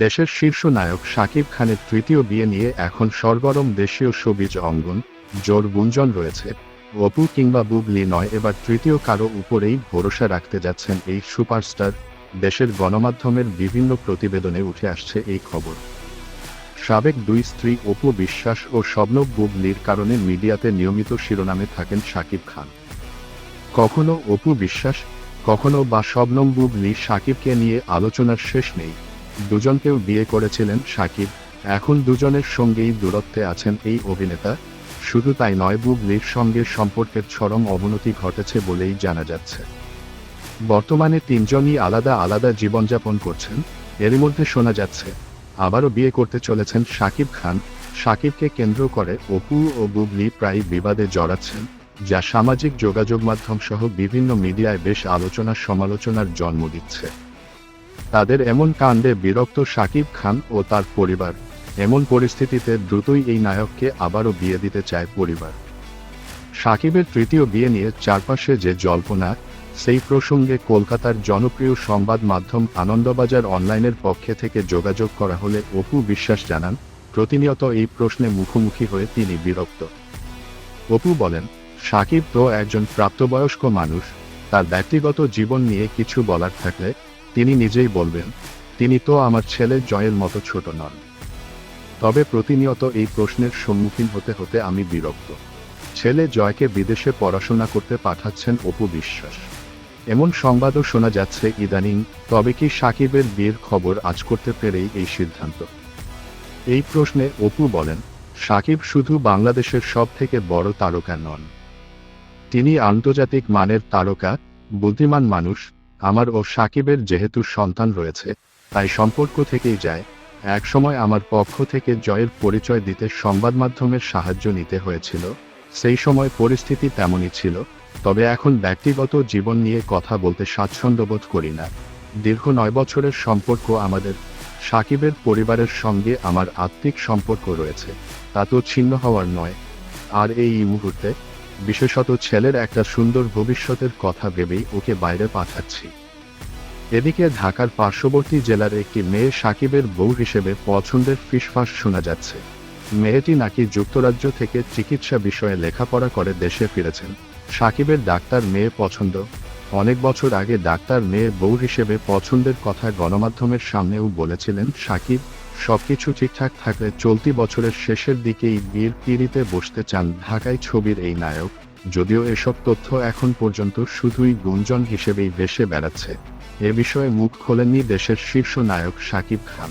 দেশের শীর্ষ নায়ক শাকিব খানের তৃতীয় বিয়ে নিয়ে এখন সরগরম দেশীয় সবিজ অঙ্গন, জোর গুঞ্জন রয়েছে। অপু কিংবা বুবলি নয়, এবার তৃতীয় কারও উপরেই ভরসা রাখতে যাচ্ছেন এই সুপারস্টার। দেশের গণমাধ্যমের বিভিন্ন প্রতিবেদনে উঠে আসছে এই খবর। সাবেক দুই স্ত্রী অপু বিশ্বাস ও শবনব বুবলির কারণে মিডিয়াতে নিয়মিত শিরোনামে থাকেন শাকিব খান। কখনো অপু বিশ্বাস, কখনো বা শবনম বুবলি শাকিবকে নিয়ে আলোচনার শেষ নেই। দুজনকেও বিয়ে করেছিলেন শাকিব এখন দুজনের সঙ্গেই দূরত্বে আছেন এই অভিনেতা। শুধু তাই নয়, বুবলির সঙ্গে সম্পর্কের চরম অবনতি ঘটেছে বলেই জানা যাচ্ছে। বর্তমানে তিনজনই আলাদা আলাদা জীবনযাপন করছেন। এরই মধ্যে শোনা যাচ্ছে, আবারও বিয়ে করতে চলেছেন শাকিব খান। শাকিবকে কেন্দ্র করে অপু ও বুবলি প্রায় বিবাদে জড়াচ্ছেন, যা সামাজিক যোগাযোগ মাধ্যম সহ বিভিন্ন মিডিয়ায় বেশ আলোচনা সমালোচনার জন্ম দিচ্ছে। তাদের এমন কাণ্ডে বিরক্ত শাকিব খান ও তার পরিবার। এমন পরিস্থিতিতে দ্রুতই এই নায়ককে আবারও বিয়ে দিতে চায় পরিবার। সাকিবের তৃতীয় বিয়ে নিয়ে চারপাশে যে জল্পনা, সেই প্রসঙ্গে কলকাতার জনপ্রিয় সংবাদ মাধ্যম আনন্দবাজার অনলাইনের পক্ষে থেকে যোগাযোগ করা হলে অপু বিশ্বাস জানান, প্রতিনিয়ত এই প্রশ্নে মুখোমুখি হয়ে তিনি বিরক্ত। অপু বলেন, সাকিব তো একজন প্রাপ্তবয়স্ক মানুষ, তার ব্যক্তিগত জীবন নিয়ে কিছু বলার থাকলে তিনি নিজেই বলবেন, তিনি তো আমার ছেলে জয়ের মতো ছোট নন। তবে প্রতিনিয়ত এই প্রশ্নের সম্মুখীন হতে হতে আমি বিরক্ত। ছেলে জয়কে বিদেশে পড়াশোনা করতে পাঠাচ্ছেন অপু বিশ্বাস। এমন সংবাদও শোনা যাচ্ছে ইদানিং, তবে কি সাকিবের বিয়ের খবর আজ করতে পেরেই এই সিদ্ধান্ত? এই প্রশ্নে অপু বলেন, সাকিব শুধু বাংলাদেশের সব থেকে বড় তারকা নন। তিনি আন্তর্জাতিক মানের তারকা, বুদ্ধিমান মানুষ আমার ও সাকিবের যেহেতু সন্তান রয়েছে, তাই সম্পর্ক থেকেই যায়। এক সময় আমার পক্ষ থেকে জয়ের পরিচয় দিতে সংবাদ মাধ্যমের সাহায্য নিতে হয়েছিল, সেই সময় পরিস্থিতি তেমনই ছিল, তবে এখন ব্যক্তিগত জীবন নিয়ে কথা বলতে স্বাচ্ছন্দ্যবোধ করি না। দীর্ঘ নয় বছরের সম্পর্ক আমাদের, সাকিবের পরিবারের সঙ্গে আমার আত্মিক সম্পর্ক রয়েছে, তা তো ছিন্ন হওয়ার নয়। আর এই মুহূর্তে, বিশেষত ছেলের একটা সুন্দর ভবিষ্যতের কথা ভেবেই ওকে বাইরে পাঠাচ্ছি। এদিকে ঢাকার পার্শ্ববর্তী জেলার একটি মেয়ে সাকিবের বউ হিসেবে পছন্দের ফিসফাস শোনা যাচ্ছে। মেয়েটি নাকি যুক্তরাজ্য থেকে চিকিৎসা বিষয়ে লেখাপড়া করে দেশে ফিরেছেন। সাকিবের ডাক্তার মেয়ে পছন্দ। অনেক বছর আগে ডাক্তার মেয়ে বউ হিসেবে পছন্দের কথা গণমাধ্যমের সামনেও বলেছিলেন সাকিব, সবকিছু ঠিকঠাক থাকলে চলতি বছরের শেষের দিকেই বিয়ের পিড়িতে বসতে চান ঢাকায় ছবির এই নায়ক, যদিও এসব তথ্য এখন পর্যন্ত শুধুই গুঞ্জন হিসেবেই ভেসে বেড়াচ্ছে। এ বিষয়ে মুখ খোলেননি দেশের শীর্ষ নায়ক সাকিব খান।